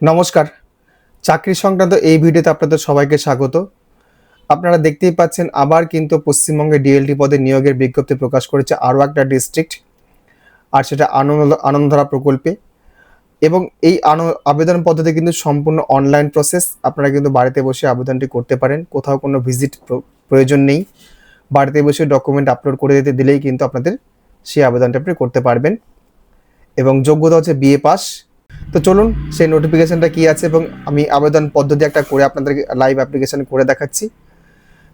নমস্কার। চাকরি সংক্রান্ত এই ভিডিওতে আপনাদের সবাইকে স্বাগত। আপনারা দেখতেই পাচ্ছেন, আবার কিন্তু পশ্চিমবঙ্গে ডিএলটি পদে নিয়োগের বিজ্ঞপ্তি প্রকাশ করেছে আরও একটা ডিস্ট্রিক্ট আর সেটা আনন্দ, আনন্দধারা প্রকল্পে। এবং এই আবেদন পদ্ধতি কিন্তু সম্পূর্ণ অনলাইন প্রসেস আপনারা কিন্তু বাড়িতে বসে আবেদনটি করতে পারেন। কোথাও কোনো ভিজিট প্রয়োজন নেই। বাড়িতে বসে ডকুমেন্ট আপলোড করে দিতে দিলেই কিন্তু আপনাদের সেই আবেদনটা আপনি করতে পারবেন। এবং যোগ্যতা হচ্ছে বিএ পাস তো চলুন সেই নোটিফিকেশনটা কি আছে এবং আমি আবেদন পদ্ধতি একটা করে আপনাদেরকে লাইভ অ্যাপ্লিকেশন করে দেখাচ্ছি।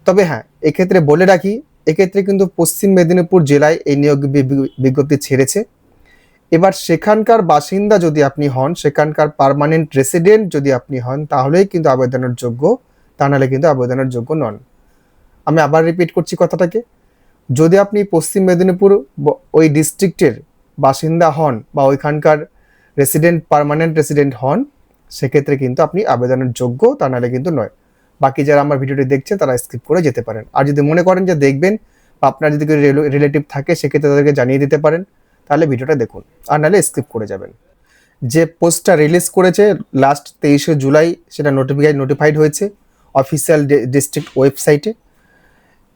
তবে হ্যাঁ এক্ষেত্রে বলে রাখি, এক্ষেত্রে কিন্তু পশ্চিম মেদিনীপুর জেলায় এই নিয়োগ বিজ্ঞপ্তি ছেড়েছে। এবার সেখানকার বাসিন্দা যদি আপনি হন, সেখানকার পার্মানেন্ট রেসিডেন্ট যদি আপনি হন, তাহলেই কিন্তু আবেদনের যোগ্য, তা নাহলে কিন্তু আবেদনের যোগ্য নন। আমি আবার রিপিট করছি কথাটাকে। যদি আপনি পশ্চিম মেদিনীপুর ওই ডিস্ট্রিক্টের বাসিন্দা হন বা ওইখানকার রেসিডেন্ট পারমানেন্ট রেসিডেন্ট হন, সেক্ষেত্রে কিন্তু আপনি আবেদনের যোগ্য, তা নাহলে কিন্তু নয়। বাকি যারা আমার ভিডিওটি দেখছেন তারা স্কিপ করে যেতে পারেন। আর যদি মনে করেন যে দেখবেন বা আপনার যদি কেউ রিলেটিভ থাকে, সেক্ষেত্রে তাদেরকে জানিয়ে দিতে পারেন, তাহলে ভিডিওটা দেখুন। আর নাহলে স্কিপ করে যাবেন। যে পোস্টটা রিলিজ করেছে লাস্ট তেইশে জুলাই, সেটা নোটিফাই নোটিফাইড হয়েছে অফিসিয়াল ডিস্ট্রিক্ট ওয়েবসাইটে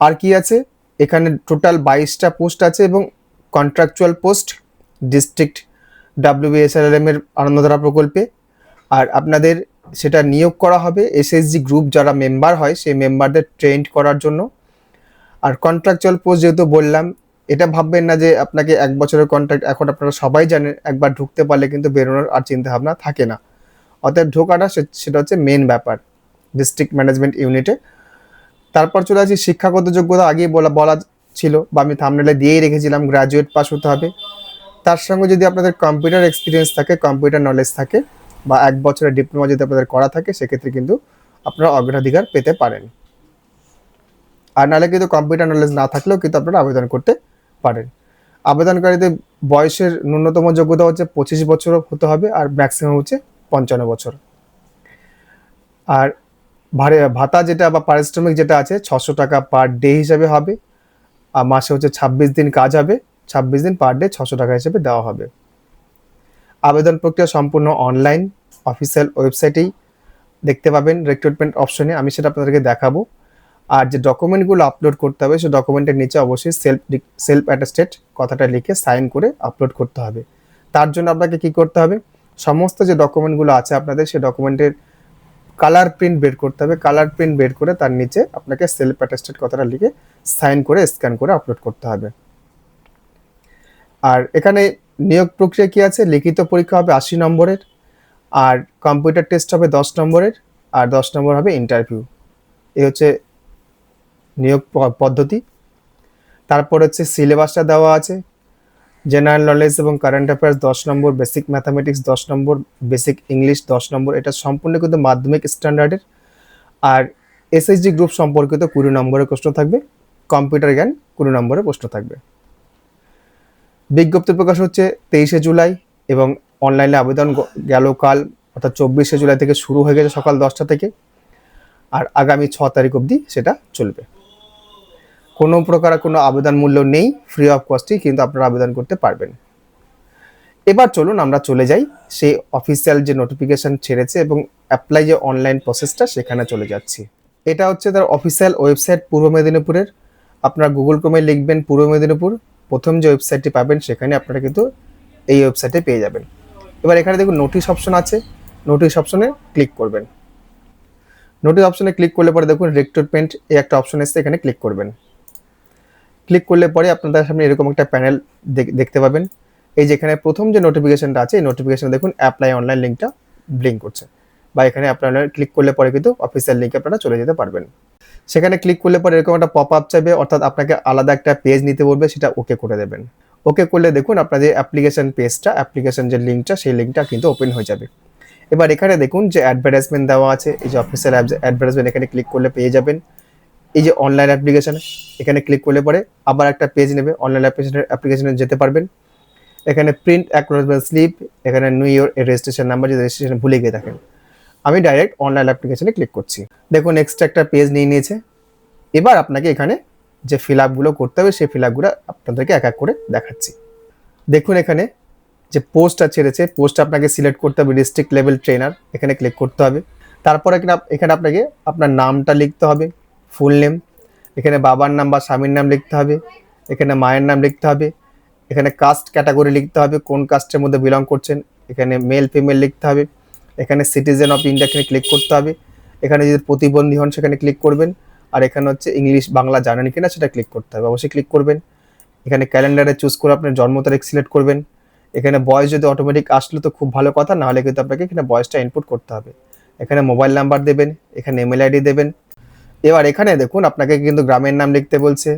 আর কি আছে? এখানে টোটাল বাইশটা পোস্ট আছে এবং কন্ট্রাকচুয়াল পোস্ট ডিস্ট্রিক্ট ডাব্লিউবিএসএলএম এর আনন্দধারা প্রকল্পে। আর আপনাদের সেটা নিয়োগ করা হবে এসএসজি গ্রুপ যারা মেম্বার হয়, সেই মেম্বারদের ট্রেন্ড করার জন্য। আর কন্ট্রাকচুয়াল পোস্ট যেহেতু বললাম, এটা ভাববেন না যে আপনাকে এক বছরের কন্ট্রাক্ট এখন আপনারা সবাই জানেন, একবার ঢুকতে পারলে কিন্তু বেরোনোর আর চিন্তা ভাবনা থাকে না। অতএব ঢোকাটা সেটা হচ্ছে মেন ব্যাপার ডিস্ট্রিক্ট ম্যানেজমেন্ট ইউনিটে তারপর চলে আসি, শিক্ষাগত যোগ্যতা আগেই বলা বলা ছিল, বা আমি থামনেলে দিয়েই রেখেছিলাম গ্র্যাজুয়েট পাস হতে হবে। তার সঙ্গে যদি আপনাদের কম্পিউটার এক্সপিরিয়েন্স থাকে কম্পিউটার নলেজ থাকে, বা এক বছরের ডিপ্লোমা যদি আপনাদের করা থাকে, সেক্ষেত্রে কিন্তু আপনারা অগ্রাধিকার পেতে পারেন। আর নাহলে কিন্তু কম্পিউটার নলেজ না থাকলেও কিন্তু আপনারা আবেদন করতে পারেন। আবেদনকারীদের বয়সের ন্যূনতম যোগ্যতা হচ্ছে পঁচিশ বছর হতে হবে, আর ম্যাক্সিমাম হচ্ছে পঞ্চান্ন বছর। আর ভাতা যেটা বা পারিশ্রমিক যেটা আছে, ছশো টাকা পার ডে হিসাবে হবে। আর মাসে হচ্ছে ছাব্বিশ দিন কাজ হবে। ছাব্বিশ দিন পার ডে ছশো টাকা হিসেবে দেওয়া হবে। আবেদন প্রক্রিয়া সম্পূর্ণ অনলাইন অফিসিয়াল ওয়েবসাইটেই দেখতে পাবেন রিক্রুটমেন্ট অপশনে আমি সেটা আপনাদেরকে দেখাবো। আর যে ডকুমেন্টগুলো আপলোড করতে হবে, সে ডকুমেন্টের নিচে অবশ্যই সেলফ সেলফ অ্যাটাস্টেড কথাটা লিখে সাইন করে আপলোড করতে হবে। তার জন্য আপনাকে কি করতে হবে? সমস্ত যে ডকুমেন্টগুলো আছে আপনাদের সেই ডকুমেন্টের কালার প্রিন্ট বের করতে হবে। কালার প্রিন্ট বের করে তার নিচে আপনাকে সেলফ অ্যাটাস্টেড কথাটা লিখে সাইন করে স্ক্যান করে আপলোড করতে হবে। আর এখানে নিয়োগ প্রক্রিয়া কি আছে? লিখিত পরীক্ষা হবে আশি নম্বরের, আর কম্পিউটার টেস্ট হবে দশ নম্বরের, আর দশ নম্বর হবে ইন্টারভিউ এই হচ্ছে নিয়োগ পদ্ধতি। তারপর হচ্ছে সিলেবাসটা দেওয়া আছে। জেনারেল নলেজ এবং কারেন্ট অ্যাফেয়ার্স দশ নম্বর বেসিক ম্যাথামেটিক্স দশ নম্বর বেসিক ইংলিশ দশ নম্বর, এটা সম্পূর্ণ কিন্তু মাধ্যমিক স্ট্যান্ডার্ডের আর এসএসজি গ্রুপ সম্পর্কিত কুড়ি নম্বরের প্রশ্ন থাকবে কম্পিউটার জ্ঞান কুড়ি নম্বরের প্রশ্ন থাকবে। বিজ্ঞপ্তি প্রকাশ হচ্ছে তেইশে জুলাই এবং অনলাইনে আবেদন গেল কাল, অর্থাৎ চব্বিশে জুলাই থেকে শুরু হয়ে গেছে সকাল দশটা থেকে। আর আগামী ছ তারিখ অবধি সেটা চলবে। কোনো প্রকার কোনো আবেদন মূল্য নেই ফ্রি অফ কস্টেই কিন্তু আপনারা আবেদন করতে পারবেন। এবার চলুন আমরা চলে যাই। সেই অফিসিয়াল যে নোটিফিকেশন ছেড়েছে এবং অ্যাপ্লাই যে অনলাইন প্রসেসটা সেখানে চলে যাচ্ছি। এটা হচ্ছে তার অফিসিয়াল ওয়েবসাইট পূর্ব মেদিনীপুরের। আপনারা গুগল ক্রোমে লিখবেন পূর্ব মেদিনীপুর। প্রথম যে ওয়েবসাইটটি পাবেন, সেখানে আপনারা কিন্তু এই ওয়েবসাইটে পেয়ে যাবেন। এবার এখানে দেখুন নোটিশ অপশন আছে। নোটিশ অপশনে ক্লিক করবেন। নোটিশ অপশনে ক্লিক করলে পরে দেখুন রিক্রুটমেন্ট এই একটা অপশন এসছে, এখানে ক্লিক করবেন। ক্লিক করলে পরে আপনাদের সামনে এরকম একটা প্যানেল দেখতে পাবেন। এই যেখানে প্রথম যে নোটিফিকেশনটা আছে, এই নোটিফিকেশন দেখুন অ্যাপ্লাই অনলাইন লিঙ্কটা ব্লিঙ্ক করছে। বা এখানে আপনারা ক্লিক করলে পরে কিন্তু অফিসিয়াল লিঙ্কে আপনারা চলে যেতে পারবেন। সেখানে ক্লিক করলে পরে এরকম একটা পপ আপ চাইবে, অর্থাৎ আপনাকে আলাদা একটা পেজ নিতে বলবে, সেটা ওকে করে দেবেন। ওকে করলে দেখুন আপনাদের অ্যাপ্লিকেশন পেজটা অ্যাপ্লিকেশন যে লিঙ্কটা সেই লিঙ্কটা কিন্তু ওপেন হয়ে যাবে। এবার এখানে দেখুন যে অ্যাডভার্টাইজমেন্ট দেওয়া আছে, এই যে অফিসিয়াল অ্যাডভার্টাইজমেন্ট এখানে ক্লিক করলে পেয়ে যাবেন। এই যে অনলাইন অ্যাপ্লিকেশন এখানে ক্লিক করলে পরে আবার একটা পেজ নেবে অনলাইন অ্যাপ্লিকেশনের অ্যাপ্লিকেশনে যেতে পারবেন। এখানে প্রিন্ট অ্যাকনোলেজমেন্ট স্লিপ এখানে নিউ ইয়ার রেজিস্ট্রেশন নাম্বার যদি রেজিস্ট্রেশন ভুলে গিয়ে থাকেন। আমি ডাইরেক্ট অনলাইন অ্যাপ্লিকেশনে ক্লিক করছি। দেখুন নেক্সট একটা পেজ নিয়ে নিয়েছে। এবার আপনাকে এখানে যে ফিল আপগুলো করতে হবে, সেই ফিল আপগুলো আপনাদেরকে এক এক করে দেখাচ্ছি। দেখুন এখানে যে পোস্টটা ছেড়েছে পোস্ট আপনাকে সিলেক্ট করতে হবে ডিস্ট্রিক্ট লেভেল ট্রেনার এখানে ক্লিক করতে হবে। তারপরে এখানে এখানে আপনাকে আপনার নামটা লিখতে হবে ফুল নেম এখানে বাবার নাম বা স্বামীর নাম লিখতে হবে, এখানে মায়ের নাম লিখতে হবে, এখানে কাস্ট ক্যাটাগরি লিখতে হবে, কোন কাস্টের মধ্যে বিলং করছেন, এখানে মেল ফিমেল লিখতে হবে। এখানে সিটিজেন অফ ইন্ডিয়া এখানে ক্লিক করতে হবে। এখানে যদি প্রতিবন্ধী হন সেখানে ক্লিক করবেন। আর এখানে হচ্ছে ইংলিশ বাংলা জানেন কিনা সেটা ক্লিক করতে হবে। অবশ্যই ক্লিক করবেন। এখানে ক্যালেন্ডারে চুজ করে আপনার জন্ম তারিখ সিলেক্ট করবেন। এখানে বয়স যদি অটোমেটিক আসলে তো খুব ভালো কথা, নাহলে কিন্তু আপনাকে এখানে বয়সটা ইনপুট করতে হবে। এখানে মোবাইল নাম্বার দেবেন, এখানে ইমেল আইডি দেবেন। এবার এখানে দেখুন, আপনাকে কিন্তু গ্রামের নাম লিখতে বলছে।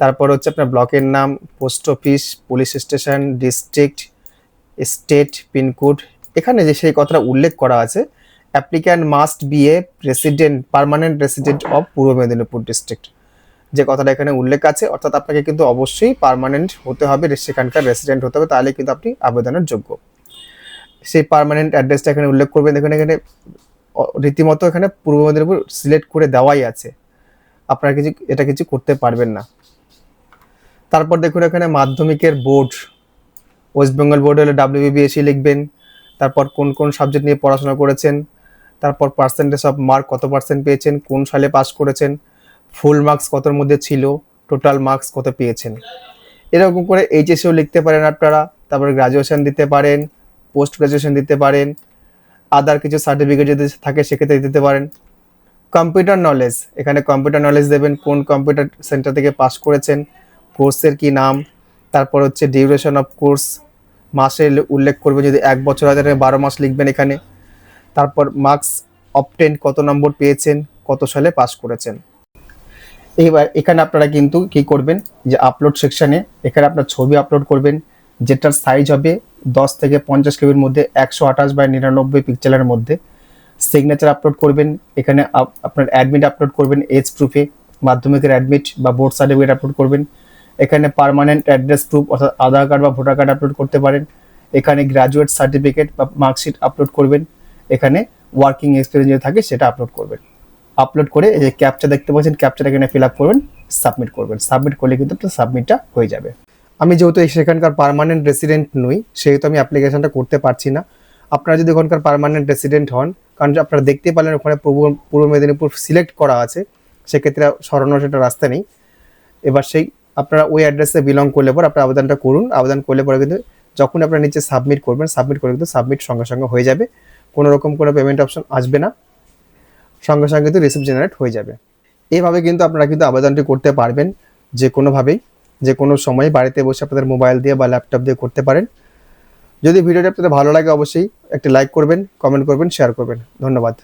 তারপর হচ্ছে আপনার ব্লকের নাম post office police station district state pincode এখানে যে সেই কথাটা উল্লেখ করা আছে applicant must be a resident permanent resident of Purba Medinipur district যে কথাটা এখানে উল্লেখ আছে, অর্থাৎ আপনাকে কিন্তু অবশ্যই পারমানেন্ট হতে হবে সেখানকার রেসিডেন্ট হতে হবে, তাহলে কিন্তু আপনি আবেদনের যোগ্য। সেই পারমানেন্ট অ্যাড্রেসটা এখানে উল্লেখ করবেন, দেখুন এখানে রীতিমতো এখানে পূর্ব মেদিনীপুর সিলেক্ট করে দেওয়াই আছে। আপনারা কিছু, এটা কিছু করতে পারবেন না। তারপর দেখুন এখানে মাধ্যমিকের বোর্ড ওয়েস্ট বেঙ্গল বোর্ড হলে ডাব্লিউবিবিএসি লিখবেন তারপর কোন কোন সাবজেক্ট নিয়ে পড়াশোনা করেছেন? তারপর পার্সেন্টেজ অফ মার্ক কত পার্সেন্ট পেয়েছেন? কোন সালে পাস করেছেন? ফুল মার্কস কতর মধ্যে ছিল? টোটাল মার্কস কত পেয়েছেন? এরকম করে এইচএসও লিখতে পারেন আপনারা, তারপর গ্রাজুয়েশন দিতে পারেন পোস্ট গ্রাজুয়েশন দিতে পারেন আদার কিছু সার্টিফিকেট যদি থাকে সেক্ষেত্রে দিতে পারেন। কম্পিউটার নলেজ এখানে কম্পিউটার নলেজ দেবেন, কোন কম্পিউটার সেন্টার থেকে পাস করেছেন কোর্সের কি নাম, তারপর হচ্ছে ডিউরেশন অফ কোর্স মাসে উল্লেখ করবে যদি এক বছর তাহলে বারো মাস লিখবেন এখানে। তারপর মার্কস অপটেন কত নম্বর পেয়েছেন, কত সালে পাস করেছেন। এইবার এখানে আপনারা কিন্তু কি করবেন, যে আপলোড সেকশানে এখানে আপনার ছবি আপলোড করবেন, যেটার সাইজ হবে দশ থেকে পঞ্চাশ কেবির মধ্যে, একশো আঠাশ বাই নিরানব্বই পিক্সেলের মধ্যে। সিগনেচার আপলোড করবেন, এখানে আপ- আপনার অ্যাডমিট আপলোড করবেন এজ প্রুফে মাধ্যমিকের অ্যাডমিট বা বোর্ড সার্টিফিকেট আপলোড করবেন। এখানে পার্মানেন্ট অ্যাড্রেস প্রুফ অর্থাৎ আধার কার্ড বা ভোটার কার্ড আপলোড করতে পারেন। এখানে গ্র্যাজুয়েট সার্টিফিকেট বা মার্কশিট আপলোড করবেন। এখানে ওয়ার্কিং এক্সপিরিয়েন্স যদি থাকে, সেটা আপলোড করবেন। আপলোড করে এই যে ক্যাপচা দেখতে পাচ্ছেন ক্যাপচাটা এখানে ফিল আপ করবেন সাবমিট করবেন। সাবমিট করলে কিন্তু আপনার সাবমিটটা হয়ে যাবে। আমি যেহেতু সেখানকার পারমানেন্ট রেসিডেন্ট নই, সেহেতু আমি অ্যাপ্লিকেশনটা করতে পারছি না। আপনারা যদি ওখানকার পারমানেন্ট রেসিডেন্ট হন, কারণ আপনারা দেখতে পারলেন ওখানে পূর্ব পূর্ব মেদিনীপুর সিলেক্ট করা আছে, সেক্ষেত্রে সরানোর সেটা রাস্তা নেই। এবার সেই আপনারা ওই অ্যাড্রেসে বিলং করলে পর আপনার আবেদনটা করুন। আবেদন করলে পরে কিন্তু যখন আপনারা নিচে সাবমিট করবেন সাবমিট করে কিন্তু সাবমিট সঙ্গে সঙ্গে হয়ে যাবে। কোনো রকম কোনো পেমেন্ট অপশন আসবে না। সঙ্গে সঙ্গে কিন্তু রিসিপ্ট জেনারেট হয়ে যাবে। এইভাবে কিন্তু আপনারা কিন্তু আবেদনটি করতে পারবেন যে কোনোভাবেই। যে কোনো সময় বাড়িতে বসে আপনাদের মোবাইল দিয়ে বা ল্যাপটপ দিয়ে করতে পারেন। যদি ভিডিওটি আপনাদের ভালো লাগে অবশ্যই একটি লাইক করবেন কমেন্ট করবেন শেয়ার করবেন। ধন্যবাদ।